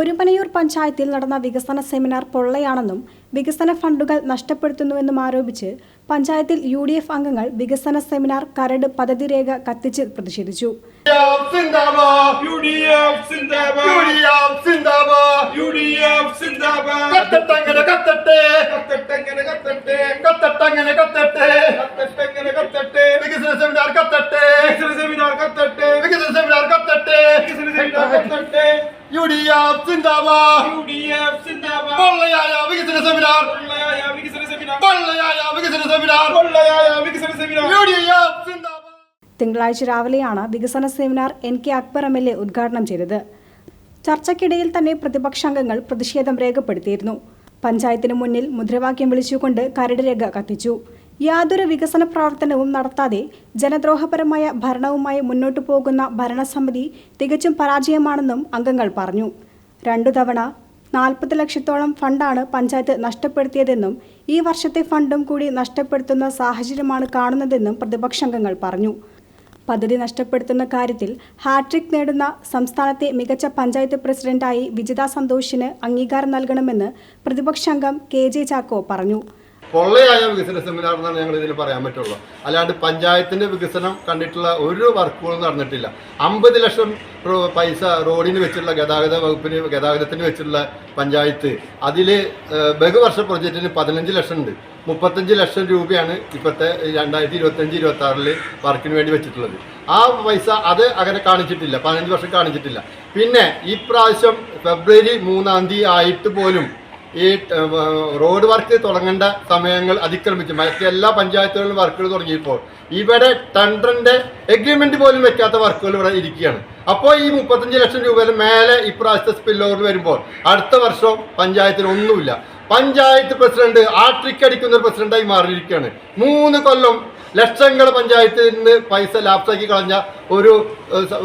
ഒരുപനയൂർ പഞ്ചായത്തിൽ നടന്ന വികസന സെമിനാർ പൊള്ളയാണെന്നും വികസന ഫണ്ടുകൾ നഷ്ടപ്പെടുത്തുന്നുവെന്നും ആരോപിച്ച് പഞ്ചായത്തിൽ യു ഡി എഫ് അംഗങ്ങൾ വികസന സെമിനാർ കരട് പദ്ധതി രേഖ കത്തിച്ച് പ്രതിഷേധിച്ചു. കത്തട്ടെ വികസന കത്തട്ടെ വികസന കത്തട്ടെ വികസന കത്തട്ടെ യുഡിഎഫ് ഡി എഫ് സിന്ദാബാദ്. പൊള്ളയായ വികസന സെമിനാർ. പൊള്ളയായ വികസന സെമിനാർ. സിന്ദാബാദ്. തിങ്കളാഴ്ച രാവിലെയാണ് വികസന seminar N K Akbar M L A ഉദ്ഘാടനം ചെയ്തത്. ചർച്ചയ്ക്കിടയിൽ തന്നെ പ്രതിപക്ഷാംഗങ്ങൾ പ്രതിഷേധം രേഖപ്പെടുത്തിയിരുന്നു. പഞ്ചായത്തിന് മുന്നിൽ മുദ്രാവാക്യം വിളിച്ചുകൊണ്ട് കരട് രേഖ കത്തിച്ചു. യാതൊരു വികസന പ്രവർത്തനവും നടത്താതെ ജനദ്രോഹപരമായ ഭരണവുമായി മുന്നോട്ടു പോകുന്ന ഭരണസമിതി തികച്ചും പരാജയമാണെന്നും അംഗങ്ങൾ പറഞ്ഞു. രണ്ടു തവണ നാൽപ്പത് ലക്ഷത്തോളം ഫണ്ടാണ് പഞ്ചായത്ത് നഷ്ടപ്പെടുത്തിയതെന്നും ഈ വർഷത്തെ ഫണ്ടും കൂടി നഷ്ടപ്പെടുത്തുന്ന സാഹചര്യമാണ് കാണുന്നതെന്നും പ്രതിപക്ഷാംഗങ്ങൾ പറഞ്ഞു. പദ്ധതി നഷ്ടപ്പെടുത്തുന്ന കാര്യത്തിൽ ഹാട്രിക് നേടുന്ന സംസ്ഥാനത്തെ മികച്ച പഞ്ചായത്ത് പ്രസിഡന്റായി വിജിത സന്തോഷിന് അംഗീകാരം നൽകണമെന്ന് പ്രതിപക്ഷാംഗം കെ ജെ ചാക്കോ പറഞ്ഞു. പൊള്ളയായ വികസന സെമിനാർ എന്നാണ് ഞങ്ങൾ ഇതിൽ പറയാൻ പറ്റുള്ളൂ. അല്ലാണ്ട് പഞ്ചായത്തിന്റെ വികസനം കണ്ടിട്ടുള്ള ഒരു വർക്കുകളും നടന്നിട്ടില്ല. അമ്പത് ലക്ഷം പൈസ റോഡിന് വെച്ചിട്ടുള്ള ഗതാഗത വകുപ്പിന് ഗതാഗതത്തിന് വെച്ചിട്ടുള്ള പഞ്ചായത്ത്. അതിൽ ബഹുവർഷ പ്രൊജക്റ്റിന് പതിനഞ്ച് ലക്ഷം ഉണ്ട്. മുപ്പത്തഞ്ച് ലക്ഷം രൂപയാണ് ഇപ്പോഴത്തെ രണ്ടായിരത്തി ഇരുപത്തഞ്ച് ഇരുപത്തി ആറിൽ വർക്കിന് വേണ്ടി വെച്ചിട്ടുള്ളത്. ആ പൈസ അത് അങ്ങനെ കാണിച്ചിട്ടില്ല. പതിനഞ്ച് വർഷം കാണിച്ചിട്ടില്ല. പിന്നെ ഈ പ്രാവശ്യം ഫെബ്രുവരി മൂന്നാം തീയതി ആയിട്ട് പോലും ഈ റോഡ് വർക്ക് തുടങ്ങേണ്ട സമയങ്ങൾ അതിക്രമിച്ചു. മറ്റെല്ലാ പഞ്ചായത്തുകളിലും വർക്കുകൾ തുടങ്ങിയപ്പോൾ ഇവിടെ ടെൻഡറിന്റെ എഗ്രിമെന്റ് പോലും വെക്കാത്ത വർക്കുകൾ ഇവിടെ ഇരിക്കുകയാണ്. അപ്പോൾ ഈ മുപ്പത്തഞ്ച് ലക്ഷം രൂപയിൽ മേലെ ഇപ്രാവശ്യത്തെ സ്പിൽ ഓവർ വരുമ്പോൾ അടുത്ത വർഷം പഞ്ചായത്തിന് ഒന്നുമില്ല. പഞ്ചായത്ത് പ്രസിഡന്റ് ആട്രിക് അടിക്കുന്ന ഒരു പ്രസിഡന്റായി മാറിയിരിക്കുകയാണ്. മൂന്ന് കൊല്ലം ലക്ഷങ്ങൾ പഞ്ചായത്തിൽ നിന്ന് പൈസ ലാപ്സാക്കി കളഞ്ഞ ഒരു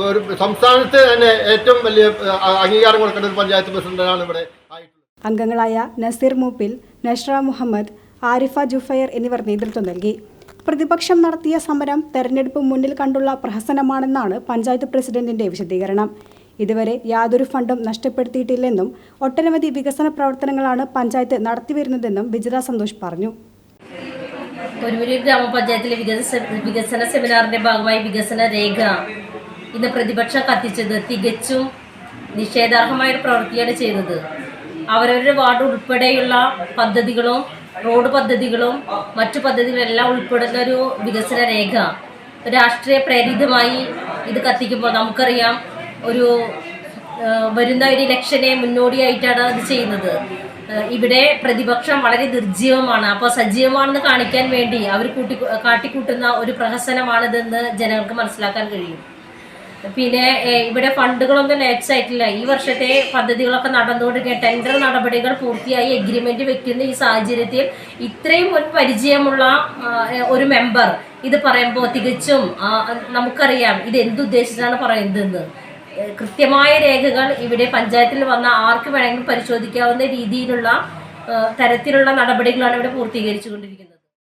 ഒരു സംസ്ഥാനത്ത് തന്നെ ഏറ്റവും വലിയ അംഗീകാരം കൊടുക്കേണ്ട ഒരു പഞ്ചായത്ത് പ്രസിഡന്റാണ് ഇവിടെ അംഗങ്ങളായ നസീർ മൂപ്പിൽ നഷ്ര മുഹമ്മദ് ആരിഫ ജുഫയർ എന്നിവർ നേതൃത്വം നൽകി. പ്രതിപക്ഷം നടത്തിയ സമരം തെരഞ്ഞെടുപ്പ് മുന്നിൽ കണ്ടുള്ള പ്രഹസനമാണെന്നാണ് പഞ്ചായത്ത് പ്രസിഡന്റിന്റെ വിശദീകരണം. ഇതുവരെ യാതൊരു ഫണ്ടും നഷ്ടപ്പെടുത്തിയിട്ടില്ലെന്നും ഒട്ടനവധി വികസന പ്രവർത്തനങ്ങളാണ് പഞ്ചായത്ത് നടത്തിവരുന്നതെന്നും വിജിത സന്തോഷ് പറഞ്ഞു. ഗ്രാമപഞ്ചായത്തിലെ വികസന സെമിനാറിന്റെ ഭാഗമായി വികസന രേഖ ഇന്ന് പ്രതിപക്ഷം കത്തിച്ചത് തികച്ചും നിഷേധാർഹമായ പ്രവൃത്തിയാണ് ചെയ്തത്. അവരവരുടെ വാർഡ് ഉൾപ്പെടെയുള്ള പദ്ധതികളും റോഡ് പദ്ധതികളും മറ്റു പദ്ധതികളെല്ലാം ഉൾപ്പെടുന്ന ഒരു വികസന രേഖ. രാഷ്ട്രീയ പ്രേരിതമായി ഇത് കത്തിക്കുമ്പോൾ നമുക്കറിയാം ഒരു വരുന്ന ഒരു ഇലക്ഷനെ മുന്നോടിയായിട്ടാണ് ഇത് ചെയ്യുന്നത്. ഇവിടെ പ്രതിപക്ഷം വളരെ നിർജീവമാണ്. അപ്പോൾ സജീവമാണെന്ന് കാണിക്കാൻ വേണ്ടി അവർ കൂട്ടി കാട്ടിക്കൂട്ടുന്ന ഒരു പ്രഹസനമാണിതെന്ന് ജനങ്ങൾക്ക് മനസ്സിലാക്കാൻ കഴിയും. പിന്നെ ഇവിടെ ഫണ്ടുകളൊന്നും ലാപ്സ് ആയിട്ടില്ല. ഈ വർഷത്തെ പദ്ധതികളൊക്കെ നടന്നുകൊണ്ടിരിക്കുക ടെൻഡർ നടപടികൾ പൂർത്തിയായി എഗ്രിമെന്റ് വെക്കുന്ന ഈ സാഹചര്യത്തിൽ ഇത്രയും മുൻ പരിചയമുള്ള ഒരു മെമ്പർ ഇത് പറയുമ്പോൾ തികച്ചും നമുക്കറിയാം ഇത് എന്തുദ്ദേശിച്ചാണ് പറയുന്നതെന്ന്. കൃത്യമായ രേഖകൾ ഇവിടെ പഞ്ചായത്തിൽ വന്ന ആർക്ക് വേണമെങ്കിലും പരിശോധിക്കാവുന്ന രീതിയിലുള്ള തരത്തിലുള്ള നടപടികളാണ് ഇവിടെ പൂർത്തീകരിച്ചുകൊണ്ടിരിക്കുന്നത്.